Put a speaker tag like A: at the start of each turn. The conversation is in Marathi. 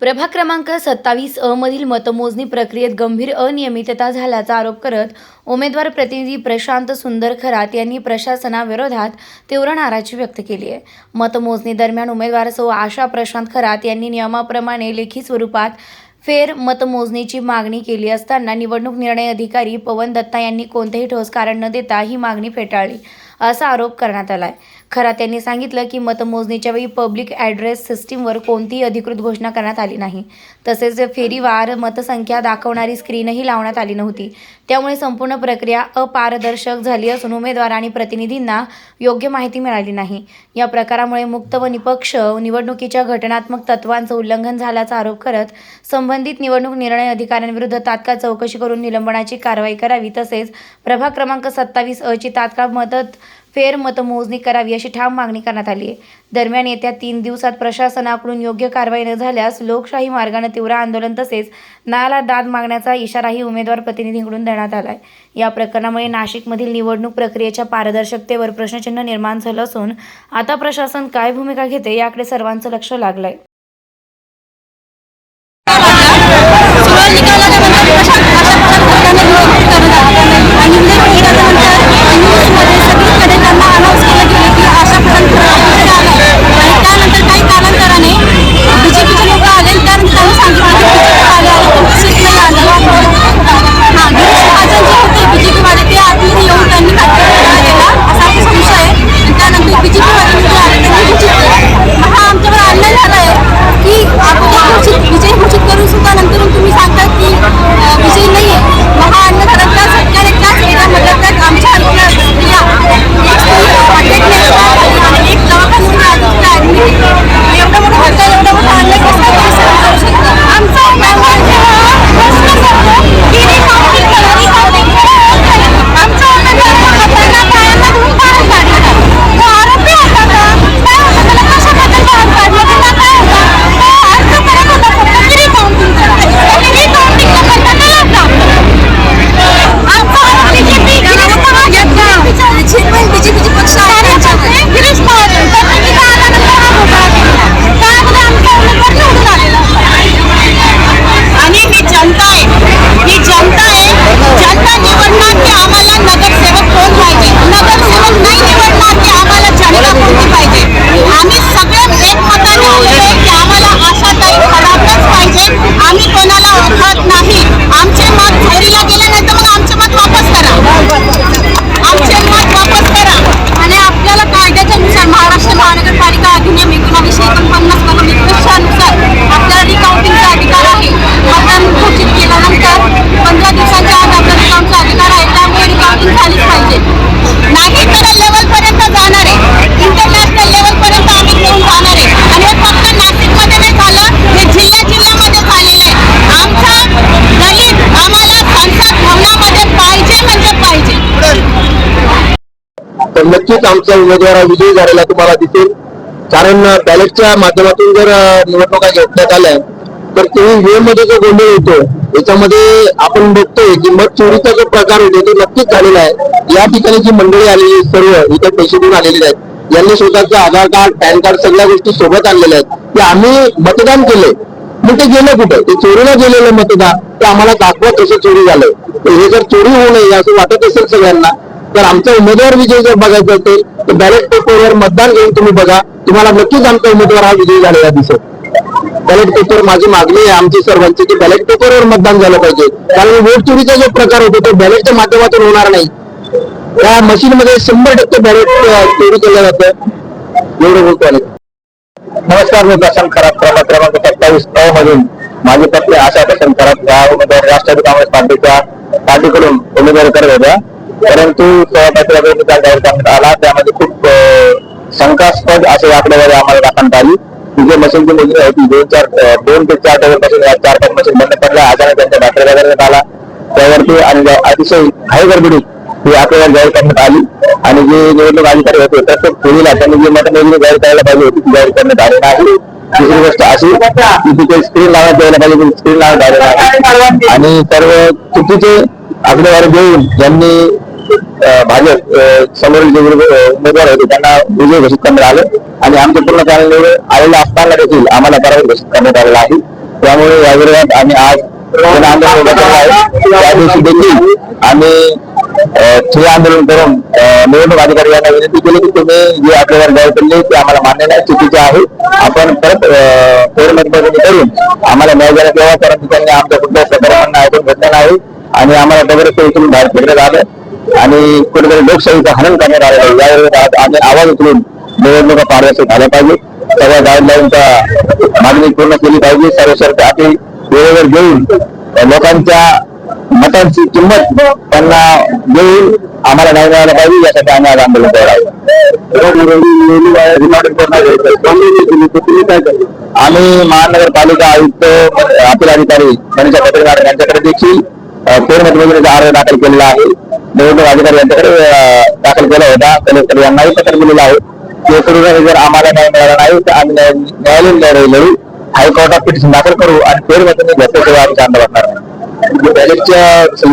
A: प्रभाग क्रमांक सत्तावीस अ मधील मतमोजणी प्रक्रियेत गंभीर अनियमितता झाल्याचा आरोप करत उमेदवार प्रतिनिधी प्रशांत सुंदर खरात यांनी प्रशासनाविरोधात तीव्र नाराजी व्यक्त केली आहे. मतमोजणी दरम्यान उमेदवार सौ आशा प्रशांत खरात यांनी नियमाप्रमाणे लेखी स्वरूपात फेर मतमोजणीची मागणी केली असताना निवडणूक निर्णय अधिकारी पवन दत्ता यांनी कोणतेही ठोस कारण न देता ही मागणी फेटाळली असा आरोप करण्यात आला आहे खरात यांनी सांगितलं की मतमोजणीच्या वेळी पब्लिक ॲड्रेस सिस्टीमवर कोणतीही अधिकृत घोषणा करण्यात आली नाही. तसेच फेरीवार मतसंख्या दाखवणारी स्क्रीनही लावण्यात आली नव्हती. त्यामुळे संपूर्ण प्रक्रिया अपारदर्शक झाली असून उमेदवार आणि प्रतिनिधींना योग्य माहिती मिळाली नाही. या प्रकारामुळे मुक्त व निपक्ष निवडणुकीच्या घटनात्मक तत्वांचं उल्लंघन झाल्याचा आरोप करत संबंधित निवडणूक निर्णय अधिकाऱ्यांविरुद्ध तात्काळ चौकशी करून निलंबनाची कारवाई करावी तसेच प्रभाग क्रमांक सत्तावीस अची तात्काळ मदत फेर मतमोजणी करावी अशी ठाम मागणी करण्यात आली आहे. दरम्यान येत्या तीन दिवसात प्रशासनाकडून योग्य कारवाई न झाल्यास लोकशाही मार्गाने तीव्र आंदोलन तसेच नाला दाद मागण्याचा इशाराही उमेदवार प्रतिनिधींकडून देण्यात आला आहे या प्रकरणामुळे नाशिकमधील निवडणूक प्रक्रियेच्या पारदर्शकतेवर प्रश्नचिन्ह निर्माण झालं असून आता प्रशासन काय भूमिका घेते याकडे सर्वांचं लक्ष लागलं आहे
B: तर
C: नक्कीच आमचा उमेदवार विजयी झालेला तुम्हाला दिसेल. कारण बॅलेटच्या माध्यमातून जर निवडणुका घेतण्यात आल्या तर तुम्ही मध्ये जो गोंधळ होतो याच्यामध्ये आपण बघतोय की मत चोरीचा जो प्रकार होतो तो नक्कीच झालेला आहे. या ठिकाणी जी मंडळी आलेली सर्व इथे पैसे देऊन आलेले आहेत यांनी स्वतःचं आधार कार्ड पॅन कार्ड सगळ्या गोष्टी सोबत आणलेल्या आहेत. की आम्ही मतदान केले. मग ते गेलं कुठे? ते चोरीला गेलेलं मतदान ते आम्हाला दाखवत तसं चोरी झालंय. हे जर चोरी होऊ नये असं वाटत असेल सगळ्यांना तर आमचा उमेदवार विजयी जर बघायचा असेल तर बॅलेट पेपरवर मतदान घेऊन तुम्ही बघा. तुम्हाला नक्कीच आमचा उमेदवार हा विजयी झालेला दिसेल. बॅलेट पेपर माझी मागणी आहे आमची सर्वांची की बॅलेट पेपरवर मतदान झालं पाहिजे. कारण वोट चोरीचा जो प्रकार होतो तो बॅलेटच्या माध्यमातून होणार नाही. या मशीनमध्ये शंभर टक्के बॅलेट चोरी केलं जातं. एवढं बोलतो आले नमस्कार मी प्रशांत खराब क्रमांक क्रमांक सत्तावीस अ मधून माझी पत्नी आशा प्रशांत खराब या उमेदवार राष्ट्रवादी काँग्रेस पार्टीच्या पार्टीकडून उमेदवारी करत होत्या. परंतु सभापतीला आला. त्यामध्ये खूप शंकास्पद असे आकडेवारी आम्हाला दाखवण्यात आली. की जे मशीनची मोजणी होती. दोन चार दोन ते चार टेबल मशीन चार पाच मशीन बंद पडल्या. अचानक त्यांच्या बॅटरी करण्यात आला. त्यावरती आणि अतिशय हाय गडबडीत ही आकडेवारी जाहीर करण्यात आली. आणि जे निवडणूक अधिकारी होते प्रत्येक पिढीला त्यांनी जी मतमोजणी जाहीर करायला पाहिजे होती ती जाहीर करण्यात आली नाही. दुसरी गोष्ट अशी की तिथे स्क्रीन लावण्यात द्यायला पाहिजे स्क्रीन लावण्यात आलेली आणि सर्व चुकीचे आकडेवारी देऊन यांनी भाजप समोरील जे उमेदवार होते त्यांना विजय घोषित करण्यात आले आणि आमचे पूर्ण चॅनल निवडून आलेले असताना देखील आम्हाला पराभूत घोषित करण्यात आलेला आहे. त्यामुळे या विरोधात आम्ही आज आंदोलन उभं केलं आहे त्या दिवशी देखील आम्ही ठिय आंदोलन करून निवडणूक अधिकारी यांना विनंती केली की तुम्ही जे आपल्यावर जाहीर केले ते आम्हाला मान्य नाही चुकीचे आहे. आपण परत फेरमतदारी करून आम्हाला न्याय देण्यात यावा परंतु त्यांनी आमच्या कुठल्याच प्रकारे ऐकून घेतलं नाही आणि आम्हाला दगड उचलून बाहेर फिरण्यात आलं. आणि कुठेतरी लोकशाहीचं हनन करण्यात आलेलं आहे. यावेळी आम्ही आवाज उचलून निवडणुका पारदर्शक झाल्या पाहिजे. सगळ्या गाईडलाईनच्या मागणी पूर्ण केली पाहिजे. सर्व शर्त वेळेवर घेऊन लोकांच्या मतांची किंमत त्यांना देऊन आम्हाला नाही मिळायला पाहिजे. यासाठी आम्ही आज आंदोलन करत आहोत. आम्ही महानगरपालिका आयुक्त अपील अधिकारी मनीषा पत्रकार यांच्याकडे देखील पूर्ण वगैरेचा अर्ज दाखल केलेला आहे. निवडणूक अधिकारी यांच्याकडे अ, दाखल केला होता कलेक्टर यांनाही पत्र दिलेलं आहे ते करून जर आम्हाला न्याय मिळाला नाही तर आम्ही न्याय- न्यायालयीन लढाई लढू हायकोर्टात पिटिशन दाखल करू आणि फेरमतीने घेतल्याशिवाय आमचं आंदोलन करणार नाही. बॅलेटच्या